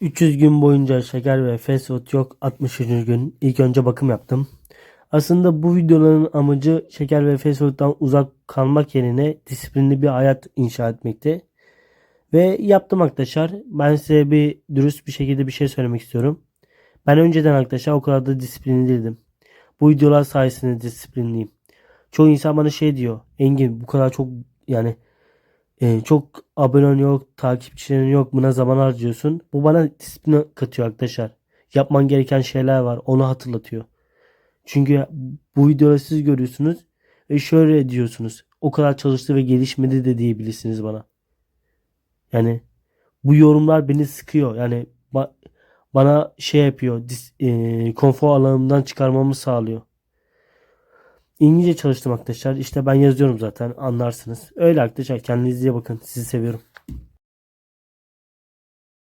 300 gün boyunca şeker ve fast food yok 63. gün ilk önce bakım yaptım. Aslında bu videoların amacı şeker ve fast food'dan uzak kalmak yerine disiplinli bir hayat inşa etmekte. Ve yaptım arkadaşlar. Ben size bir dürüst bir şekilde bir şey söylemek istiyorum. Ben önceden arkadaşlar o kadar da disiplinli değildim. Bu videolar sayesinde disiplinliyim. Çoğu insan bana şey diyor. Engin bu kadar çok yani e, çok abonen yok, takipçilerin yok, buna zaman harcıyorsun. Bu bana disiplin katıyor arkadaşlar. Yapman gereken şeyler var. Onu hatırlatıyor. Çünkü bu videoları siz görüyorsunuz ve şöyle diyorsunuz. O kadar çalıştı ve gelişmedi de diyebilirsiniz bana. Yani bu yorumlar beni sıkıyor. Yani ba- bana şey yapıyor. dis- e, konfor alanımdan çıkarmamı sağlıyor. İngilizce çalıştım arkadaşlar. İşte ben yazıyorum zaten anlarsınız. Öyle arkadaşlar kendinize bakın. Sizi seviyorum.